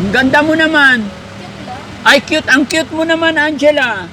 Ang ganda mo naman. Ay, cute. Ang cute mo naman, Angela.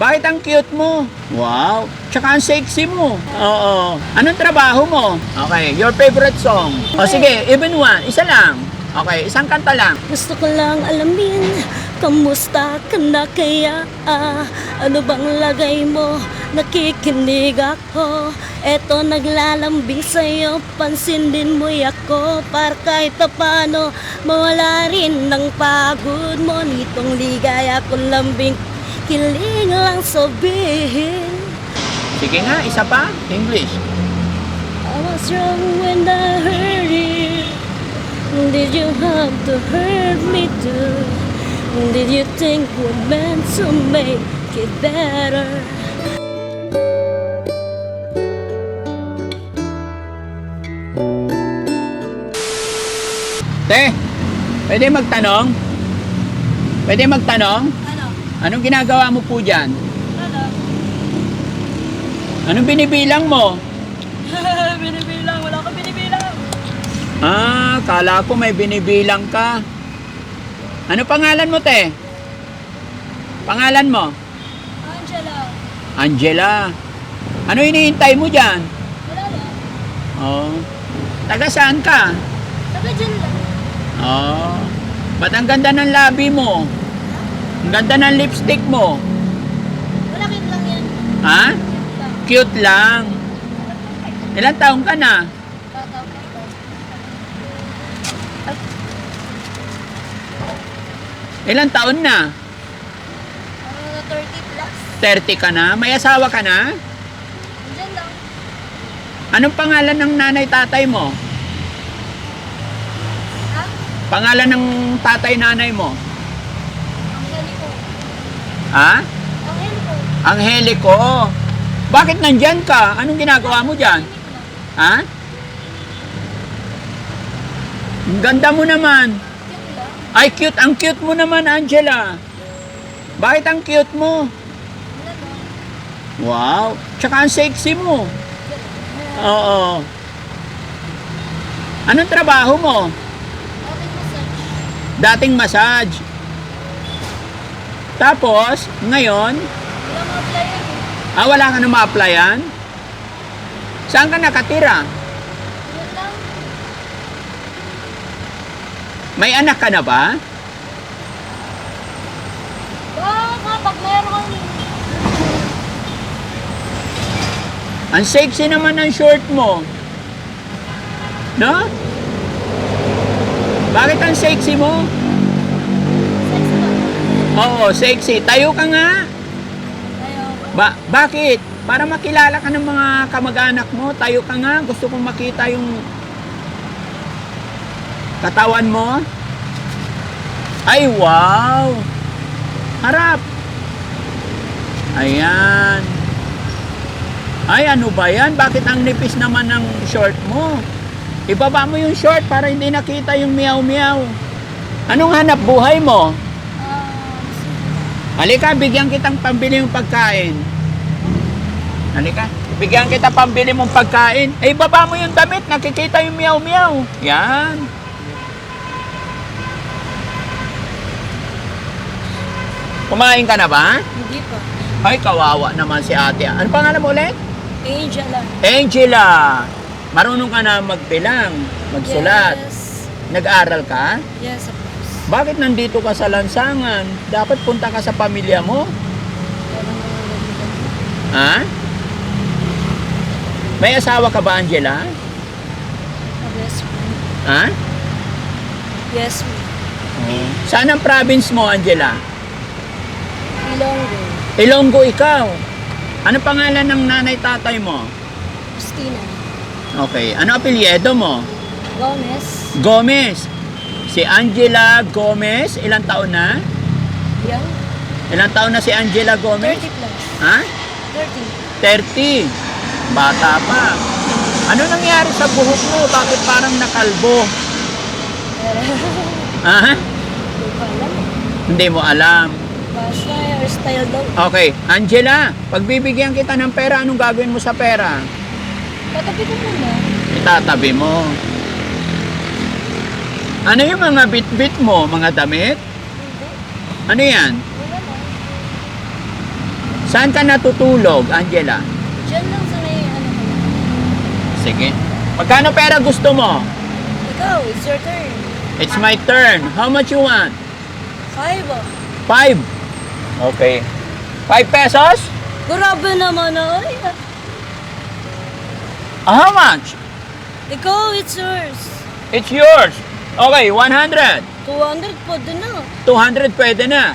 Bakit ang cute mo? Wow. Tsaka ang sexy mo. Oo. Anong trabaho mo? Okay, your favorite song. O sige, even one. Isa lang. Okay, isang kanta lang. Gusto ko lang alamin, kamusta ka na kaya? Ah, ano bang lagay mo? Nakikinig ako. Eto naglalambing sa'yo, pansinin mo ako Para kahit pa paano, mawala rin ng pagod mo Nitong ligaya ko lambing, kiling lang sabihin Sige nga, isa pa. English. I was wrong when I hurt you. Did you have to hurt me too? Did you think we're meant to make it better? Te, pwede magtanong? Pwede magtanong? Ano? Anong ginagawa mo po dyan? Ano? Anong binibilang mo? binibilang, wala ko binibilang. Ah, kala ko may binibilang ka. Ano pangalan mo, te? Pangalan mo? Angela, Angela. Ano hinihintay mo dyan? wala lang. Oh. Taga saan ka? Taga dyan lang. Oh. Ba't ang ganda ng labi mo? Ang ganda ng lipstick mo. Malaki lang yan. Ha? Cute lang. Cute lang. Ilang taong ka na? Ilang taon na? Ano, 30 plus. 30 ka na? May asawa ka na? Dyan lang. Anong pangalan ng nanay tatay mo? Ha? Pangalan ng tatay nanay mo? Ang heli ko. Ha? Ang heli ko. Angelico. Bakit nandyan ka? Anong ginagawa mo dyan? Ha? Ang ganda mo naman. Ay, cute. Ang cute mo naman, Angela. Bakit ang cute mo? Wow. Tsaka ang sexy mo. Oo. Anong trabaho mo? Dating massage. Tapos, ngayon, ah, wala ka na ma-applyan? Saan ka nakatira? Yun lang. May anak ka na ba? Baka pag meron Ang sexy naman ng short mo. No? Bakit ang sexy mo? Oo, sexy. Tayo ka nga. Ayaw. Ba bakit? Para makilala ka ng mga kamag-anak mo, tayo ka nga. Gusto kong makita yung katawan mo. Ay, wow! Harap! Ayan. Ay, ano ba yan? Bakit ang nipis naman ng short mo? Ibaba mo yung short para hindi nakita yung miyaw-miyaw. Anong hanap buhay mo? Ah, Halika, bigyan kitang pambili yung pagkain. Halika, bigyan kita pambili mong pagkain. Eh, baba mo yung damit, nakikita yung miyaw-miyaw. Yan. Kumain ka na ba? hindi pa. Ay, kawawa naman si ate. Ano pangalan mo ulit? Angela. Angela. Marunong ka na magbilang, magsulat. Yes. Nag-aral ka? Yes, of course. Bakit nandito ka sa lansangan? Dapat punta ka sa pamilya mo. Ha? May asawa ka ba, Angela? Yes, ma'am. Ha? Yes, ma'am. Saan ang province mo, Angela? Ilonggo. Ilonggo ikaw. Ano pangalan ng nanay tatay mo? Christina. Okay. Ano apelyido mo? Gomez. Gomez. Si Angela Gomez, ilang taon na? Young. Ilang taon na si Angela Gomez? 30 plus. Ha? 30. 30. Bata pa. Ano nangyari sa buhok mo? Bakit parang nakalbo? Ha? Hindi ko alam. Hindi mo alam. Basta hairstyle daw. Okay, Angela, pagbibigyan kita ng pera, anong gagawin mo sa pera? Tatabi ko muna. Itatabi mo. Ano yung mga bit-bit mo? Mga damit? Ano yan? Wala. Saan ka natutulog, Angela? Diyan lang sa may ano ko. Sige. Magkano pera gusto mo? Ikaw, it's your turn. It's my turn. How much you want? Five oh. Five. Okay. Five pesos? Grabe naman ay. Ah, How much? Ikaw, it's yours. It's yours. Okay, 100. 200 po din na. 200 pwede na.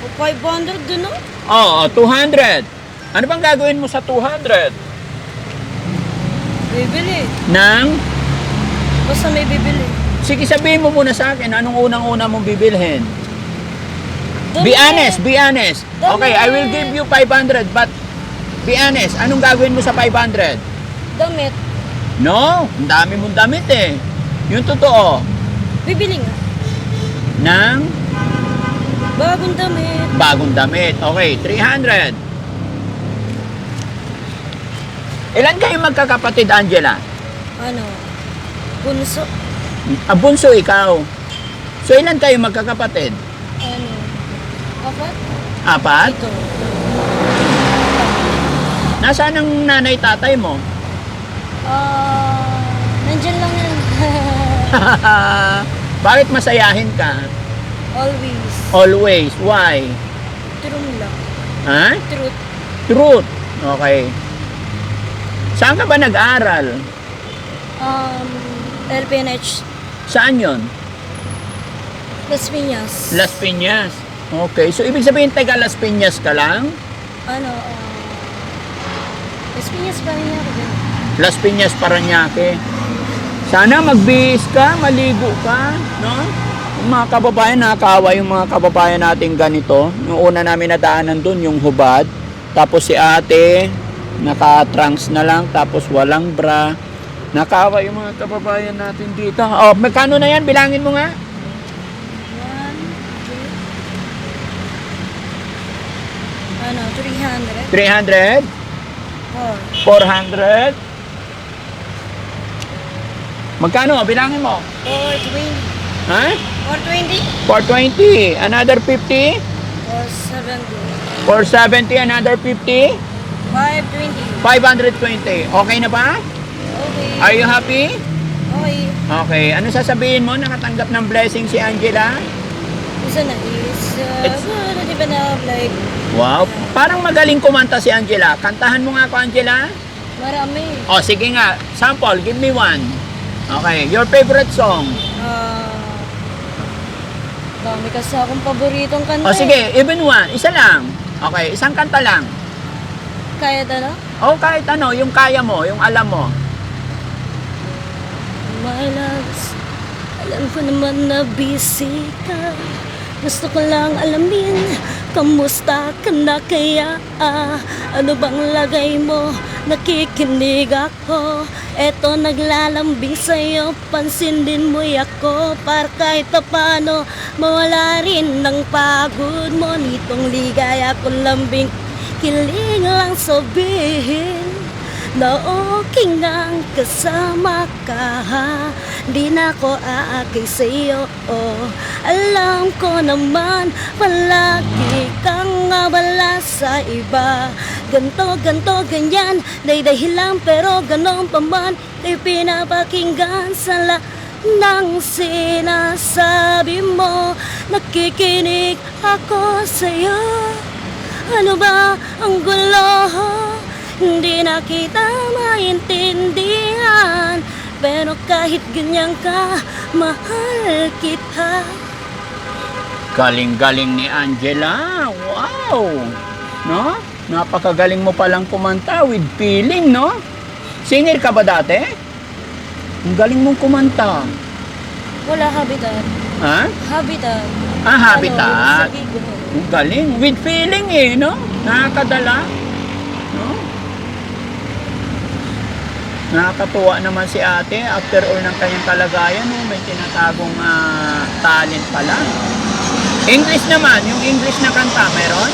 O 500 din na. Oo, 200. Ano bang gagawin mo sa 200? Bibili. Nang, Basta may bibili. sige sabihin mo muna sa akin, anong unang-una mong bibilhin? Damit. Be honest, be honest. Okay, I will give you 500, but be honest, anong gagawin mo sa 500? Damit. No, ang dami mong damit eh. Yung totoo, Bibili nga. ng Bagong damit. bagong damit. Okay, 300. Ilan kayo magkakapatid, Angela? Ano? Bunso. Ah, bunso ikaw. So, ilan kayo magkakapatid? Apat? Apat? Ito. Nasaan ang nanay tatay mo? Ah, nandyan lang yan. Bakit masayahin ka? Always. Always. Why? True lang. Ha? Truth. Truth. Okay. Saan ka ba nag-aral? Um, LPNH. Saan yon? Las Piñas. Las Piñas. Okay. So, ibig sabihin, taga Las Piñas ka lang? ano? ah, Las Piñas pa rin ako dyan. Las Piñas, Paranaque. Sana magbihis ka, maligo ka, no? Yung mga kababayan, nakakawa yung mga kababayan natin ganito. Yung una namin nadaanan dun, yung hubad. Tapos si ate, naka-trunks na lang, tapos walang bra. Nakawa yung mga kababayan natin dito. Oh, magkano na yan? Bilangin mo nga. One, two. Ano? 300? 300, Four. 400. Magkano? Bilangin mo. 420. Ha? 420? 420. Another 50. 470. 470, another 50. 520. 520. Okay na ba? Okay. Are you happy? Okay. Okay. Ano sasabihin mo? Nakatanggap ng blessing si Angela? Isa na is, uh, It's- ano, di ba na, like, Wow. Parang magaling kumanta si Angela. Kantahan mo nga ako, Angela. marami. O, sige nga. Sample, give me one. Okay. Your favorite song? Ah, dami kasi akong paboritong kanta. O, eh. sige. Even one. Isa lang. Okay. Isang kanta lang. Kaya na O, kahit ano. Yung kaya mo. Yung alam mo. My loves, alam ko naman na busy ka Gusto ko lang alamin, kamusta ka na kaya? Ah, ano bang lagay mo? Nakikinig ako Eto naglalambing sa'yo, pansin din mo ako Para kahit pa paano, mawala rin ng pagod mo Nitong ligaya ko lambing, kiling lang sabihin na okay ngang kasama ka Di na ako aakay sa'yo oh. Alam ko naman palagi kang abala sa iba Ganto, ganto, ganyan Day dahilan pero ganon pa man Di pinapakinggan sa la ng sinasabi mo Nakikinig ako sa'yo Ano ba ang gulo? Hindi na kita maintindihan Pero kahit ganyan ka, mahal kita Galing-galing ni Angela. Wow! No? Napakagaling mo palang kumanta with feeling, no? Singer ka ba dati? Ang galing mong kumanta. Wala habitat Ha? Habitat Ah, habitat. Ano. Ang galing. With feeling eh, no? Nakakadala. Nakakatuwa naman si ate. After all ng kanyang kalagayan, no? may tinatagong ah, talent pala. English naman. Yung English na kanta, meron?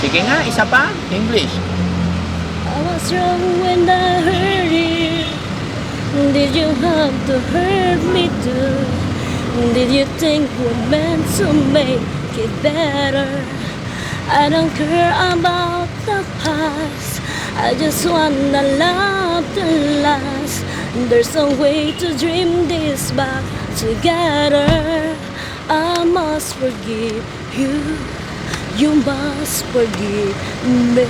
Sige nga, isa pa. English. I was wrong when I heard it Did you have to hurt me too? Did you think we're meant to make it better? I don't care about the past. I just wanna love to last. There's a way to dream this back together. I must forgive you. You must forgive me.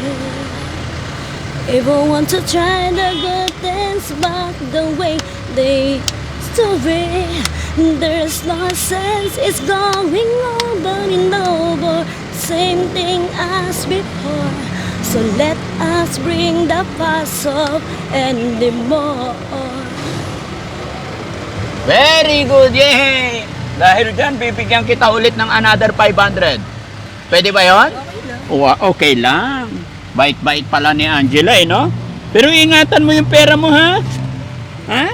If I want to try the good things back the way they to be, there's no sense. It's going over and over, same thing as before. So let us bring the past up anymore. Very good, yay! Dahil dyan, bibigyan kita ulit ng another 500. Pwede ba yon? Wa- Okay lang. Bait-bait pala ni Angela eh, no? Pero ingatan mo yung pera mo, ha? Ha?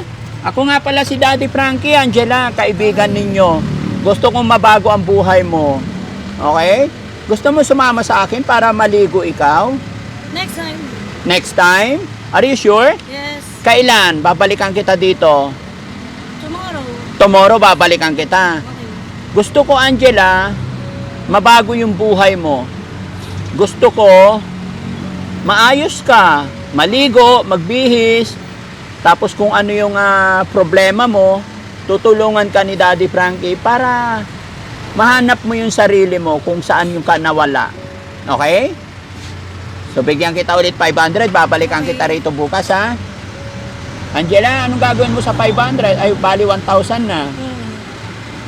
Ako nga pala si Daddy Frankie, Angela, kaibigan ninyo. Gusto kong mabago ang buhay mo. Okay? Gusto mo sumama sa akin para maligo ikaw? Next time. Next time? Are you sure? Yes. Kailan? Babalikan kita dito. Tomorrow. Tomorrow babalikan kita. Okay. Gusto ko, Angela, mabago yung buhay mo. Gusto ko, maayos ka, maligo, magbihis, tapos kung ano yung ah, problema mo, tutulungan ka ni Daddy Frankie para mahanap mo yung sarili mo kung saan yung ka nawala. Okay? So, bigyan kita ulit 500, babalikan kita rito bukas, ha? Angela, anong gagawin mo sa 500? Ay, bali 1,000 na.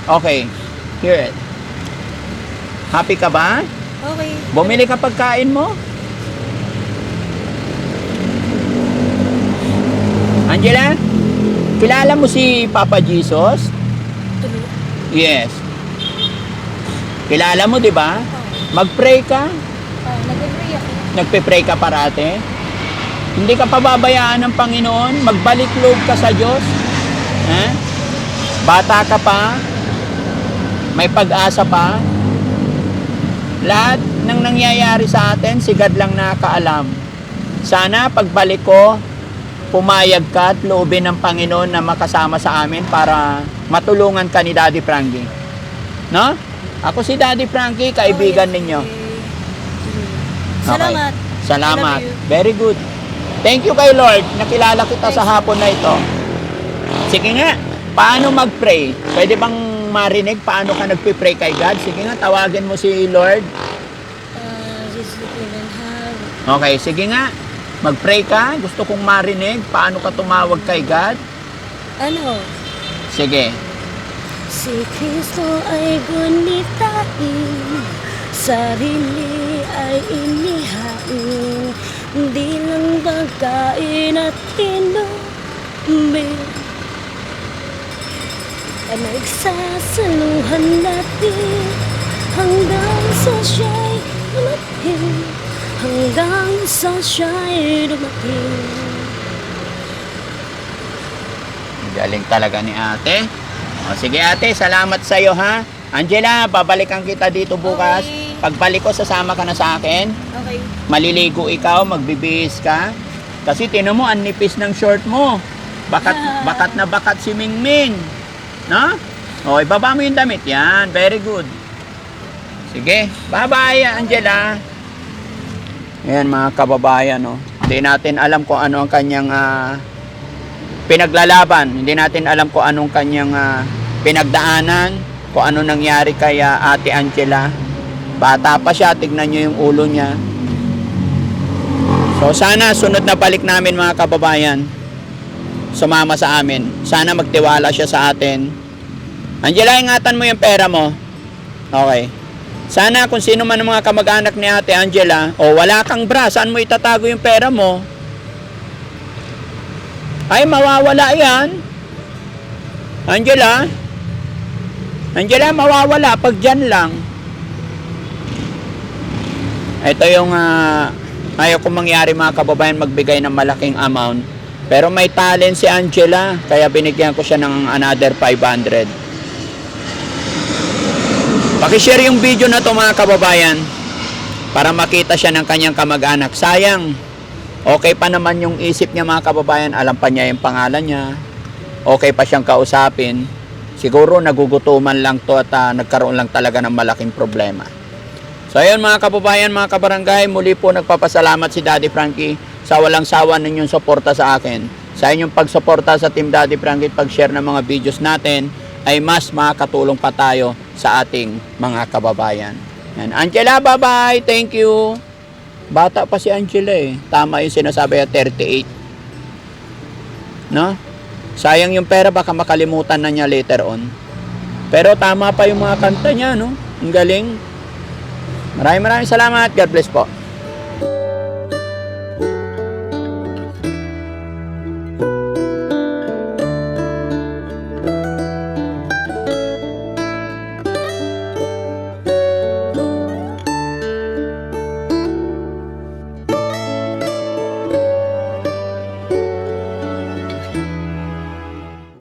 Okay. Here it. Happy ka ba? Okay. Bumili ka pagkain mo? Angela? Kilala mo si Papa Jesus? Yes. Kilala mo, di ba? Mag-pray ka. Nagpe-pray ka parate. Hindi ka pababayaan ng Panginoon. Magbalik loob ka sa Diyos. Ha? Bata ka pa. May pag-asa pa. Lahat ng nangyayari sa atin, si God lang nakakaalam. Sana pagbalik ko, pumayag ka at loobin ng Panginoon na makasama sa amin para matulungan ka ni Daddy Frankie. No? Ako si Daddy Frankie, kaibigan ninyo. Salamat. Salamat. Love you. Very good. Thank you kay Lord. Nakilala kita sa hapon na ito. Sige nga, paano mag-pray? Pwede bang marinig paano ka nagpe-pray kay God? Sige nga, tawagin mo si Lord. Uh, Okay, sige nga. Mag-pray ka. Gusto kong marinig paano ka tumawag kay God. ano? Sige. Si Kristo ay gunitain, sarili ay inihain, di lang pagkain at inumin. Pinagsasaluhan natin hanggang sa siya'y dumating, hanggang sa siya'y dumating. Galing talaga ni ate. O, sige ate, salamat sa iyo ha. Angela, babalikan kita dito bukas. Okay. Pagbalik ko, sasama ka na sa akin. Okay. maliligo ikaw, magbibihis ka. Kasi tinan mo, ang nipis ng short mo. Bakat, bakat na bakat si Mingming. No? O, ibaba mo yung damit. Yan, very good. Sige, bye-bye, Angela. Ayan, mga kababayan, no? Hindi natin alam kung ano ang kanyang ah, pinaglalaban. Hindi natin alam kung anong kanyang ah, pinagdaanan, kung ano nangyari kay ah, Ate Angela. Bata pa siya, tignan nyo yung ulo niya. So sana sunod na balik namin mga kababayan. Sumama sa amin. Sana magtiwala siya sa atin. Angela, ingatan mo yung pera mo. Okay. Sana kung sino man ang mga kamag-anak ni Ate Angela, o wala kang bra, saan mo itatago yung pera mo? Ay, mawawala yan. Angela? Angela, mawawala pag dyan lang. Ito yung ah, ayaw kong mangyari mga kababayan magbigay ng malaking amount. Pero may talent si Angela, kaya binigyan ko siya ng another 500. Pakishare yung video na to mga kababayan para makita siya ng kanyang kamag-anak. Sayang, okay pa naman yung isip niya mga kababayan, alam pa niya yung pangalan niya, okay pa siyang kausapin. Siguro nagugutuman lang to at ah, nagkaroon lang talaga ng malaking problema. So ayun mga kababayan, mga kabarangay, muli po nagpapasalamat si Daddy Frankie sa walang sawa ninyong suporta sa akin. Sa inyong pagsuporta sa Team Daddy Frankie at pag-share ng mga videos natin ay mas makakatulong pa tayo sa ating mga kababayan. Yan. Angela, bye-bye. Thank you. Bata pa si Angela eh. Tama yung sinasabi at 38. No? Sayang yung pera, baka makalimutan na niya later on. Pero tama pa yung mga kanta niya, no? Ang galing. Maraming maraming salamat. God bless po.